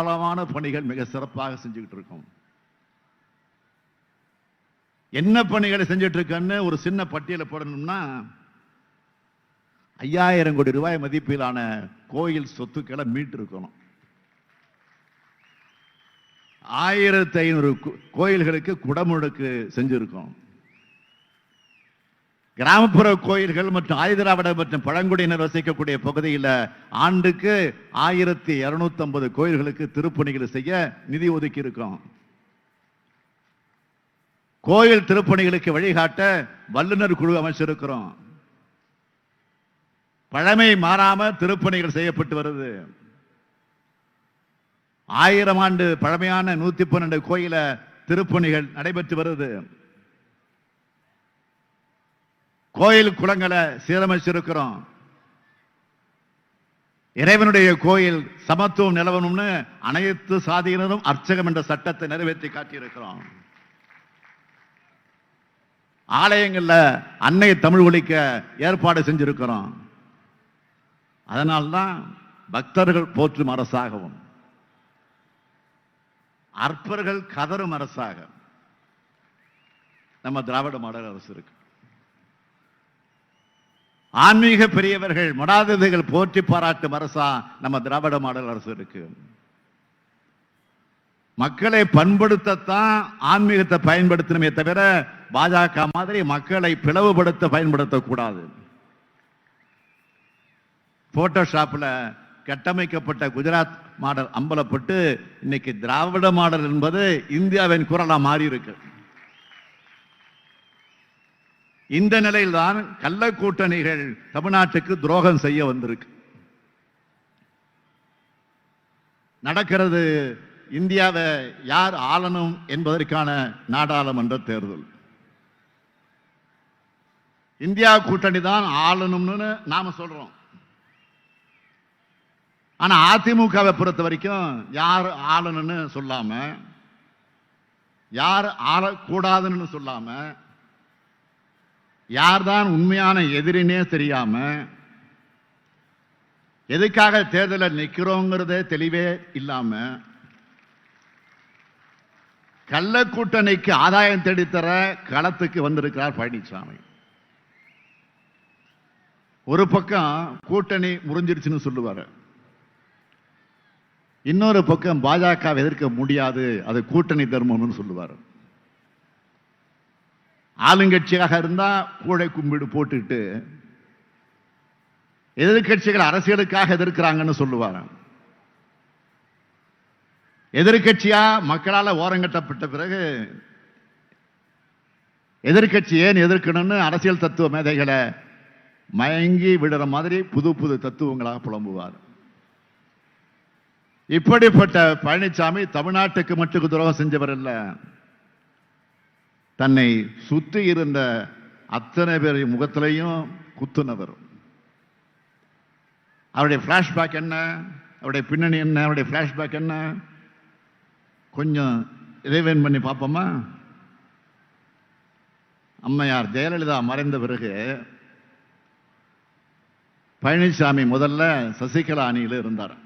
ஏராளமான பணிகள் மிக சிறப்பாக செஞ்சுக்கிட்டு இருக்கோம். என்ன பணிகளை செஞ்சுட்டு இருக்கன்னு ஒரு சின்ன பட்டியலை போடணும்னா ஐயாயிரம் கோடி ரூபாய் மதிப்பிலான கோயில் சொத்துக்களை மீட்டு இருக்கணும் ஆயிரத்தி ஐநூறு கோயில்களுக்கு குடமுழுக்கு செஞ்சிருக்கோம். கிராமப்புற கோயில்கள் மற்றும் ஆயுதராவிட மற்றும் பழங்குடியினர் வசிக்கக்கூடிய பகுதியில் ஆண்டுக்கு ஆயிரத்தி இருநூத்தி ஐம்பது கோயில்களுக்கு திருப்பணிகள் செய்ய நிதி ஒதுக்கி இருக்கோம். கோயில் திருப்பணிகளுக்கு வழிகாட்ட வல்லுநர் குழு அமைச்சிருக்கிறோம். பழமை மாறாம திருப்பணிகள் செய்யப்பட்டு வருது. ஆயிரம் ஆண்டு பழமையான நூத்தி பன்னெண்டு கோயில திருப்பணிகள் நடைபெற்று வருது. கோயில் குளங்களை சீரமைச்சிருக்கிறோம். இறைவனுடைய கோயில் சமத்துவம் நிலவணும்னு அனைத்து சாதியினரும் அர்ச்சகம் என்ற சட்டத்தை நிறைவேற்றி காட்டியிருக்கிறோம். ஆலயங்களில் அன்னை தமிழ் ஒழிக்க ஏற்பாடு செஞ்சிருக்கிறோம். அதனால்தான் பக்தர்கள் போற்றும் அரசாகவும் அற்பர்கள் கதரும் அரசாக நம்ம திராவிட மாடல் அரசு இருக்கு. ஆன்மீக பெரியவர்கள் மடாதிபதிகள் போற்றி பாராட்டும் அரசா நம்ம திராவிட மாடல் அரசு இருக்கு. மக்களை பண்படுத்தத்தான் ஆன்மீகத்தை பயன்படுத்தணுமே தவிர பாஜக மாதிரி மக்களை பிளவுபடுத்த பயன்படுத்தக்கூடாது. போட்டோஷாப்பில் கட்டமைக்கப்பட்ட குஜராத் மாடல் அம்பலப்பட்டு இன்னைக்கு திராவிட மாடல் என்பது இந்தியாவின் குரலாக மாறி இருக்கு இந்த நிலையில்தான் கள்ள கூட்டணிகள் தமிழ்நாட்டுக்கு துரோகம் செய்ய வந்திருக்கு. நடக்கிறது இந்தியாவை யார் ஆளணும் என்பதற்கான நாடாளுமன்ற தேர்தல். இந்தியா கூட்டணி தான் ஆளணும்னு நாம சொல்றோம். ஆனா அதிமுகவை பொறுத்த வரைக்கும் யார் ஆளணும்னு சொல்லாம யார் ஆளக்கூடாதுன்னு சொல்லாம யார்தான் உண்மையான எதிரினே தெரியாம எதுக்காக தேர்தலில் நிற்கிறோங்கிறதே தெளிவே இல்லாம கள்ள கூட்டணிக்கு ஆதாயம் தேடித்தர களத்துக்கு வந்திருக்கிறார் பழனிசாமி ஒரு பக்கம் கூட்டணி முறிஞ்சிருச்சுன்னு சொல்லுவாரு. இன்னொரு பக்கம் பாஜக எதிர்க்க முடியாது அது கூட்டணி தர்மம்னு சொல்லுவார். ஆளுங்கட்சியாக இருந்தா கூடை கும்பிடு போட்டுட்டு எதிர்கட்சிகள் அரசியலுக்காக எதிர்க்கிறாங்கன்னு சொல்லுவார் எதிர்கட்சியா மக்களால் ஓரங்கட்டப்பட்ட பிறகு எதிர்கட்சி ஏன் எதிர்க்கணும்னு அரசியல் தத்துவ மேதைகளை மயங்கி விடுற மாதிரி புது புது தத்துவங்களாக புலம்புவார். இப்படிப்பட்ட பழனிசாமி தமிழ்நாட்டுக்கு மட்டுக்கு துரோகம் செஞ்சவர் இல்லை. தன்னை சுற்றி இருந்த அத்தனை பேர் முகத்திலையும் குத்துனவர். அவருடைய ஃப்ளாஷ்பேக் என்ன? அவருடைய பின்னணி என்ன? அவருடைய ஃப்ளாஷ்பேக் என்ன? கொஞ்சம் இறைவன் பண்ணி பார்ப்போமா? அம்மையார் ஜெயலலிதா மறைந்த பிறகு பழனிசாமி முதல்ல சசிகலா அணியில் இருந்தார்.